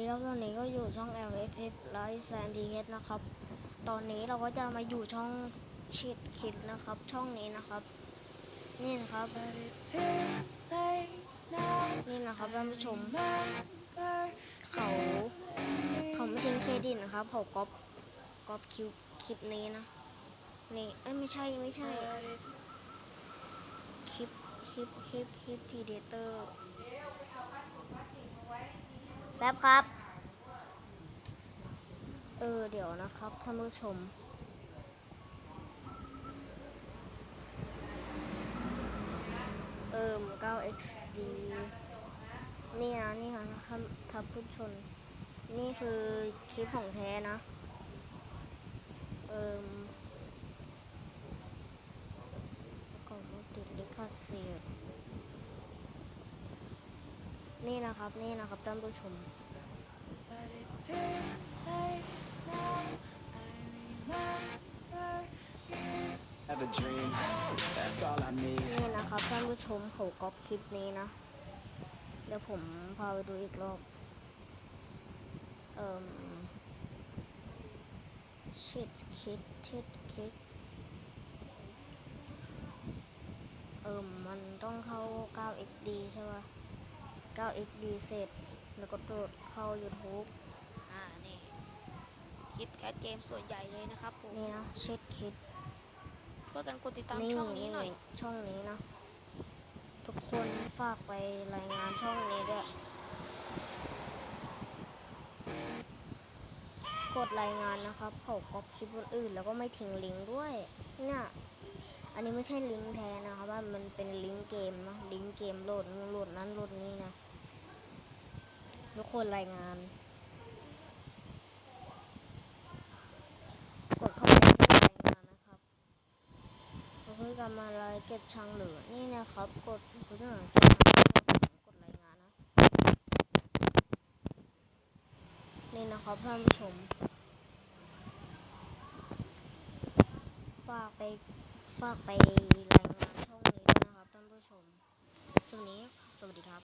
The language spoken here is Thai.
นี่แล้วตอนนี้ก็อยู่ช่อง LFF ไลฟ์แซนดีเฮดนะครับ ตอนนี้เราก็จะมาอยู่ช่องชิดคิดนะครับ ช่องนี้นะครับ นี่นะครับ นี่นะครับท่านผู้ชม เขาเขาไม่ทิ้งเครดิตนะครับเขาก๊อปก๊อปคลิปคลิปนี้นะ นี่เอ้ยไม่ใช่ไม่ใช่ คลิปคลิปคลิปคลิปพีเดเตอร์ แป๊บครับ เออ เดี๋ยวนะครับท่านผู้ชม เอิม 9xd นี่นะนี่ค่ะนะครับทับผู้ชนนี่คือคลิปของแท้นะ เอิมก่อนว่าติดลิขสิทธิ์ นี่นะครับนี่นะครับท่านผู้ชม but it's too late now. I remember you. have a dream, that's all I need. นี่นะครับท่านผู้ชมเขาก๊อปคลิปนี้นะ เดี๋ยวผมพาไปดูอีกรอบ เอ่มชิดคิดชิดคิด เอ่มมันต้องเข้า 9xd ใช่ปะ 9xd เสร็จ แล้วก็โดดเข้า YouTube อ่า นี่ คลิปแคสเกมส่วนใหญ่เลยนะครับผมนี่นะชิดคิดช่วยกันกดติดตามนี่ช่องนี้หน่อย ช่องนี้นะ ทุกคนฝากไปรายงานช่องนี้ด้วย กดรายงานนะครับเขาก๊อปคลิปคนอื่น แล้วก็ไม่ทิ้งลิงก์ด้วย เนี่ย อันนี้ไม่ใช่ลิงก์แท้นะครับว่ามันเป็นลิงก์เกมนะลิงก์เกมโหลดนู่นโหลดนั้นโหลดนี้นะทุกคนรายงาน กดเข้าไปรายงานนะครับเพื่อกำอะไรเก็บช่างเหลือนี่นะครับ กดเพื่อเก็บช่างเหลือกดรายงานนะนี่นะครับท่านผู้ชมฝากไป ฝากไปรายงานช่องนี้ด้วยนะครับท่านผู้ชมช่วงนี้สวัสดีครับ